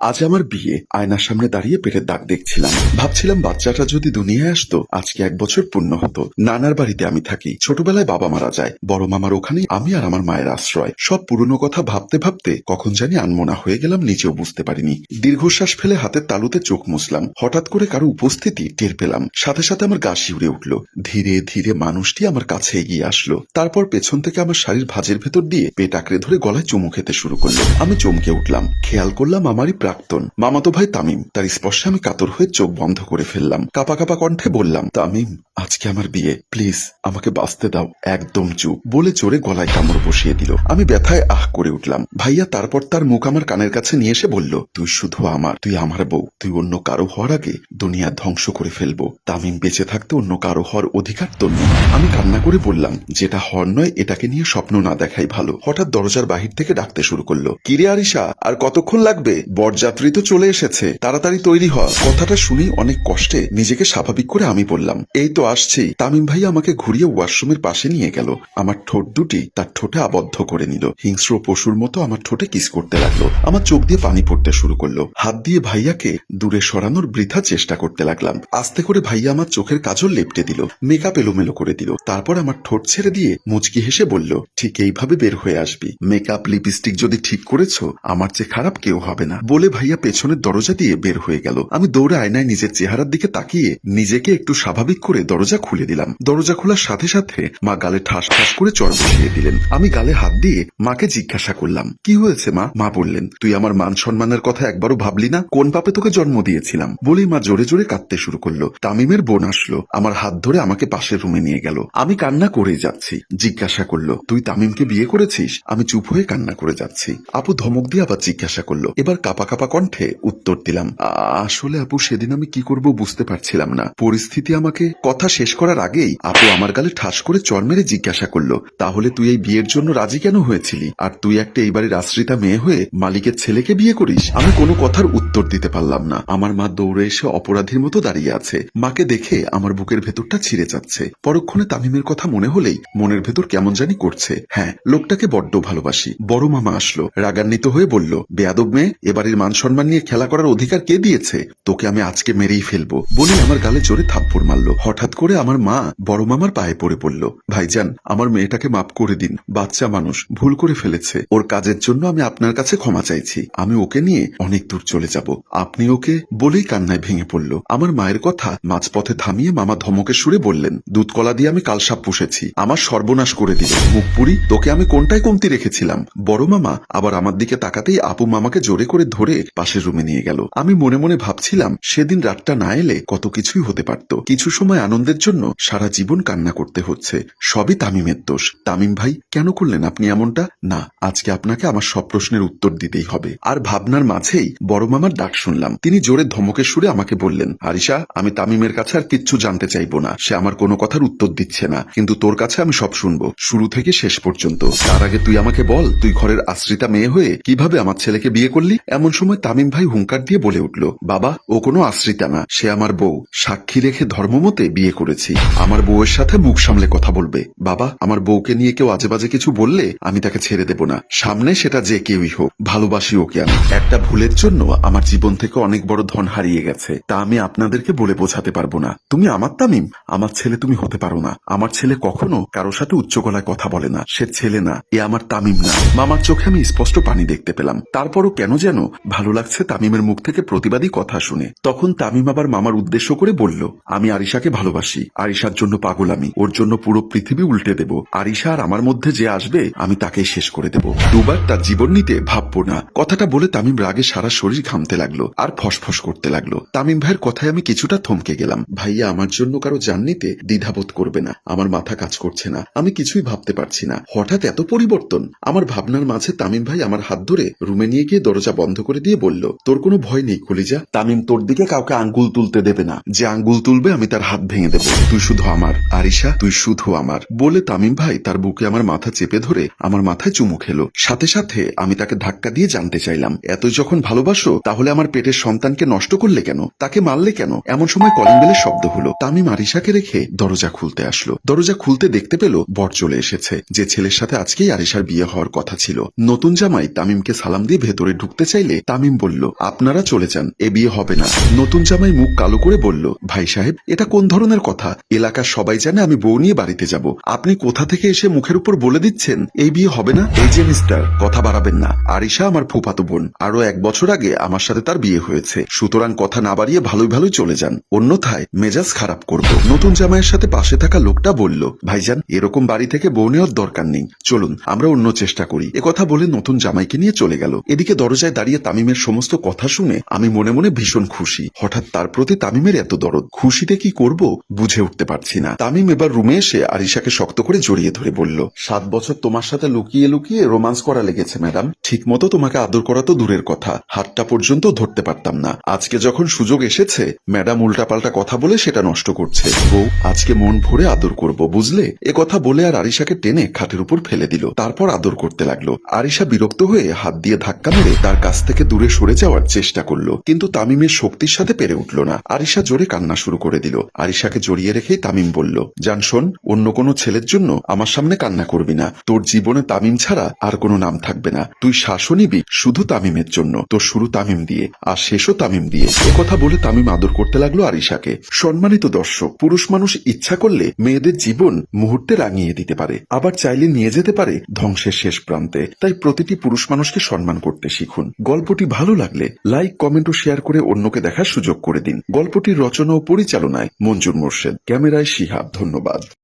আজ আমার বিয়ে। আয়নার সামনে দাঁড়িয়ে পেটের দাগ দেখছিলাম। ভাবছিলাম বাচ্চাটা যদি দুনিয়ায় আসতো, আজকে এক বছর পূর্ণ হতো। নানার বাড়িতে আমি থাকি। ছোটবেলায় বাবা মারা যায়। বড় মামার ওখানে আমি আর আমার মায়ের আশ্রয়। সব পুরনো কথা ভাবতে ভাবতে কখন জানি আনমোনা হয়ে গেলাম, নিজেও বুঝতে পারিনি। দীর্ঘশ্বাস ফেলে হাতের তালুতে চোখ মুছলাম। হঠাৎ করে কারও উপস্থিতি টের পেলাম। সাথে সাথে আমার গা শিউরে উঠল। ধীরে ধীরে মানুষটি আমার কাছে এগিয়ে আসলো। তারপর পেছন থেকে আমার শাড়ির ভাঁজের ভেতর দিয়ে পেট আঁকড়ে ধরে গলায় চুমু খেতে শুরু করল। আমি চমকে উঠলাম। খেয়াল করলাম আমারই প্রাক্তন মামাতো ভাই তামিম, তার স্পর্শে আমি কাতর হয়ে চোখ বন্ধ করে ফেললাম। কাপা কাপা কণ্ঠে বললাম, তামিম, আজকে আমার বিয়ে। প্লিজ, আমাকে বাঁচতে দাও। একদম চুপ। বলে জোরে গলায় কামড় বসিয়ে দিল। আমি ব্যথায় আহ করে উঠলাম। ভাইয়া তারপর তার মুখ আমার কানের কাছে নিয়ে এসে বলল, তুই শুধু আমার, তুই আমার বউ। তুই অন্য কারও হওয়ার আগে দুনিয়া ধ্বংস করে ফেলব। তামিম বেঁচে থাকতে অন্য কারও হওয়ার অধিকার তোর নেই। আমি কান্না করে বললাম, যেটা হওয়ার নয়, এটাকে নিয়ে স্বপ্ন না দেখাই ভালো। হঠাৎ দরজার বাহির থেকে ডাকতে শুরু করল, কিরে আরিশা, আর কতক্ষণ লাগবে? বরযাত্রী তো চলে এসেছে। তাড়াতাড়ি তৈরি হ। কথাটা শুনেই অনেক কষ্টে নিজেকে স্বাভাবিক করে আমি বললাম, এই তো আসছি। তামিম ভাই আমাকে ঘুরিয়ে ওয়াশরুমের পাশে নিয়ে গেল। আমার ঠোঁট দুটি তার ঠোঁটে আবদ্ধ করে নিল। হিংস্র পশুর মতো আমার ঠোঁটে কিস করতে লাগল। আমার চোখ দিয়ে পানি পড়তে শুরু করল। হাত দিয়ে ভাইয়াকে দূরে সরানোর বৃথা চেষ্টা করতে লাগলাম। আস্তে করে ভাইয়া আমার চোখের কাজল লেপটে দিল মেকআপ এলোমেলো করে দিল। তারপর আমার ঠোঁট ছেড়ে দিয়ে মুচকি হেসে বলল, ঠিক এইভাবে বের হয়ে আসবি। মেকআপ লিপস্টিক যদি ঠিক করেছ, আমার চেয়ে খারাপ কেউ হবে না। বলে ভাইয়া পেছনের দরজা দিয়ে বের হয়ে গেল। আমি দৌড়ে আয়নায় নিজের চেহারার দিকে তাকিয়ে নিজেকে একটু স্বাভাবিক করে দরজা খুলে দিলাম। দরজা খোলার সাথে সাথে মা গালে ঠাস ঠাস করে চর বসিয়ে দিলেন। আমি গালে হাত দিয়ে মাকে জিজ্ঞাসা করলাম, কি হয়েছে মা? মা বললেন, তুই আমার মান সম্মানের কথা একবারও ভাবলি না? কোন পাপে তোকে জন্ম দিয়েছিলাম? বলেই মা জোরে জোরে কাঁদতে শুরু করল। তামিমের বোন আসলো, আমার হাত ধরে আমাকে পাশের রুমে নিয়ে গেল। আমি কান্না করেই যাচ্ছি। জিজ্ঞাসা করল, তুই তামিমকে বিয়ে করেছিস? আমি চুপ হয়ে কান্না করে যাচ্ছি। আপু ধমক দিয়ে আবার জিজ্ঞাসা করল, এবার কাপা কাপা কণ্ঠে উত্তর দিলাম আসলে আপু, সেদিন আমি কি করব বুঝতে পারছিলাম না। পরিস্থিতি আমাকে কথা শেষ করার আগেই আপু আমার গালে ঠাস করে চর মেরে জিজ্ঞাসা করল, তাহলে তুই এই বিয়ের জন্য রাজি কেন হয়েছিলি? আর তুই একটা এইবারের আশ্রিতা মেয়ে হয়ে মালিকের ছেলেকে বিয়ে করিস? আমি কোনো কথার উত্তর দিতে পারলাম না। আমার মা দৌড়ে এসে অপরাধীর মতো দাঁড়িয়ে আছে। মাকে দেখে আমার বুকের ভেতরটা ছিঁড়ে যাচ্ছে। পরক্ষণে তামিমের কথা মনে হলেই মনের ভেতর কেমন জানি করছে। হ্যাঁ লোকটাকে বড্ড ভালোবাসি। বড় মামা আসলো, রাগান্বিত হয়ে বলল, বেয়াদব মেয়ে, এবারের মান সম্মান নিয়ে খেলা করার অধিকার কে দিয়েছে? তোকে আমি আজকে মেরেই ফেলব। বলে, আমার গালে জোরে থাপ্পড় মারলো। হঠাৎ করে আমার মা বড় মামার পায়ে পড়ে পড়ল। ভাইজান, আমার মেয়েটাকে মাফ করে দিন। বাচ্চা মানুষ, ভুল করে ফেলেছে। ওর কাজের জন্য আমি আপনার কাছে ক্ষমা চাইছি। আমি ওকে নিয়ে অনেক দূর চলে যাব। আপনি ওকে বলেই কান্নায় ভেঙে পড়ল। আমার মায়ের কথা মাঝপথে থামিয়ে মামা ধমকে সুরে বললেন, দুধকলা দিয়ে আমি কালসাপ পুষেছি। আমার সর্বনাশ করে দিল। মুখপুরি তোকে আমি কোনটায় কমতি রেখেছিলাম? বড় মামা আবার আমার দিকে তাকাতেই আপু মামাকে জোরে করে ধরে পাশের রুমে নিয়ে গেল। আমি মনে মনে ভাবছিলাম, সেদিন রাতটা না এলে কত কিছুই হতে পারত। কিছু সময় আনন্দের জন্য সারা জীবন কান্না করতে হচ্ছে। সবই তামিমের দোষ। তামিম ভাই, কেন করলেন আপনি এমনটা? না, আজকে আপনাকে আমার সব প্রশ্নের উত্তর দিতেই হবে। আর ভাবনার মাঝেই বড় মামার ডাক শুনলাম। তিনি জোরে ধমকের সুরে আমাকে বললেন আরিশা আমি তামিমের কাছে আর কিচ্ছু জানতে চাইব না। সে আমার কোনো কথার উত্তর দিচ্ছে না। কিন্তু তোর কাছে আমি সব শুনব। শুরু থেকে শেষ পর্যন্ত। তার আগে তুই আমাকে বল, তুই ঘরের আশ্রিতা মেয়ে হয়ে কীভাবে আমার ছেলেকে বিয়ে করলি? এমন সময় তামিম ভাই হুঙ্কার দিয়ে বলে উঠল, বাবা, ও কোনো আশ্রিতা না, সে আমার বউ। সাক্ষী রেখে ধর্মমতে বিয়ে করেছি। আমার বউয়ের সাথে মুখ সামলে কথা বলবে। বাবা, আমার বউকে নিয়ে কেউ আজে বাজে কিছু বললে আমি তাকে ছেড়ে দেব না। সামনে সেটা যে কেউই হোক, ভালোবাসি ওকে আমি। একটা ভুলের জন্য আমার জীবন থেকে অনেক বড় ধন হারিয়ে গেছে। তা আমি আপনাদেরকে বলে বোঝাতে পারব না। তুমি আমার তামিম, আমার ছেলে তুমি হতে পারো না। আমার ছেলে কখনো কারোর সাথে উচ্চ গলায় কথা বলে না। সে ছেলে না, এ আমার তামিম না। মামার চোখে আমি স্পষ্ট পানি দেখতে পেলাম। তারপরও কেন যেন ভালো লাগছে তামিমের মুখ থেকে প্রতিবাদী কথা শুনে। তখন তামিম আবার মামার উদ্দেশ্য করে বলল, আমি আরিশাকে ভালোবাসি। আরিশার জন্য পাগল আমি। ওর জন্য পুরো পৃথিবী উল্টে দেব। আরিশা আর আমার মধ্যে যে আসবে, আমি তাকেই শেষ করে দেব। দুবার তার জীবন নিতে ভাববো না। কথাটা বলে তামিম রাগে সারা শরীর ঘামতে লাগল আর ফসফস করতে লাগল। তামিম ভাইয়ের কথায় আমি কিছুটা থমকে গেলাম। ভাইয়া, আমার জন্য কারও জান নিতে দ্বিধাবোধ করবে না। আমার মাথা কাজ করছে না। আমি কিছুই ভাবতে পারছি না। হঠাৎ এত পরিবর্তন। আমার ভাবনার মাঝে তামিম ভাই আমার হাত ধরে রুমে নিয়ে গিয়ে দরজা বন্ধ করে দিয়ে বলল, তোর কোনো ভয় নেই কলিজা। তামিম তোর দিকে কাউকে আঙ্গুল তুলতে দেবে না। যে আঙ্গুল তুলবে, আমি তার হাত ভেঙে দেব। তুই শুধু আমার, আরিশা, তুই শুধু আমার। বলে তামিম ভাই তার বুকে আমার মাথা চেপে ধরে আমার মাথায় চুমু খেলো। সাথে সাথে আমি তাকে ধাক্কা দিয়ে জানতে চাইলাম, এত যখন ভালোবাসো, তাহলে আমার পেটের সন্তানকে নষ্ট করলে কেন? তাকে মারলে কেন? এমন সময় কলিং বেলের শব্দ হলো। তামিম আরিশাকে রেখে দরজা খুলতে আসলো। দরজা খুলতে দেখতে পেল বর চলে এসেছে, যে ছেলের সাথে আজকেই আরিশার বিয়ে হওয়ার কথা ছিল। নতুন জামাই তামিমকে সালাম দিয়ে ভেতরে ঢুকতে চাইলে তামিম বলল, আপনারা চলে যান, এ বিয়ে হবে না। নতুন জামাই মুখ কালো করে বলল, ভাই সাহেব, এটা কোন ধরনের কথা? এলাকার সবাই জানে আমি বউ নিয়ে বাড়িতে যাব। আপনি কোথা থেকে এসে মুখের উপর বলে দিচ্ছেন এই বিয়ে হবে না? এই যে মিস্টার, কথা বাড়াবেন না। আরিশা আমার ফুফাতো বোন আরও এক বছর আগে আমার সাথে তার বিয়ে হয়েছে। সুতরাং কথা না বাড়িয়ে ভালোই ভালোই চলে যান। অন্যথায় মেজাজ খারাপ করব। নতুন জামাইয়ের সাথে পাশে থাকা লোকটা বলল, ভাইজান, এরকম বাড়ি থেকে বউ নেওয়ার দরকার নেই। চলুন, আমরা অন্য চেষ্টা করি। কথা বলে নতুন জামাইকে নিয়ে চলে গেল। এদিকে দরজায় দাঁড়িয়ে তামিমের সমস্ত কথা শুনে আমি মনে মনে ভীষণ খুশি। হঠাৎ তার প্রতি তামিমের এত দরদ। খুশিতে কি করব বুঝে উঠতে পারছি না। তামিম এবার রুমে এসে আরিশাকে শক্ত করে জড়িয়ে ধরে বলল, সাত বছর তোমার সাথে লুকিয়ে লুকিয়ে রোমান্স করা লেগেছে, ম্যাডাম। ঠিক মতো তোমাকে আদর করা তো দূরের কথা। হাতটা পর্যন্ত ধরতে পারতাম না। আজকে যখন সুযোগ এসেছে, ম্যাডাম উল্টাপাল্টা কথা বলে সেটা নষ্ট করছে। বউ, আজকে মন ভরে আদর করব, বুঝলে? এ কথা বলে আর আরিশাকে টেনে খাটের উপর ফেলে দিল। তারপর আদর করতে লাগল। আরিশা বিরক্ত হয়ে হাত দিয়ে ধাক্কা মেরে তার কাছ থেকে দূরে সরে যাওয়ার চেষ্টা করল, কিন্তু তামিমের শক্তির সাথে পেরে উঠল না। আরিশা জোরে কান্না শুরু করে দিল। আরিশাকে জড়িয়ে রেখেই তামিম বলল, জান শোন, অন্য কোনো ছেলের জন্য আমার সামনে কান্না করবি না। তোর জীবনে তামিম ছাড়া আর কোনো নাম থাকবে না। তুই শ্বাসও নিবি শুধু তামিমের জন্য। তোর শুরু তামিম দিয়ে, আর শেষও তামিম দিয়ে। কথা বলে তামিম আদর করতে লাগল আরিশাকে। সম্মানিত দর্শক, পুরুষ মানুষ ইচ্ছা করলে মেয়েদের জীবন মুহূর্তে রাঙিয়ে দিতে পারে, আবার চাইলে নিয়ে যেতে পারে ধ্বংসের শেষ প্রান্তে। তাই প্রতিটি পুরুষ মানুষকে সম্মান করতে শিখুন। গল্পটি ভালো লাগলে লাইক কমেন্ট ও শেয়ার করে অন্যকে দেখার সুযোগ করে দিন। গল্পটির রচনা ও পরিচালনায় মঞ্জুর মোর্শেদ। ক্যামেরায় শিহাব, ধন্যবাদ।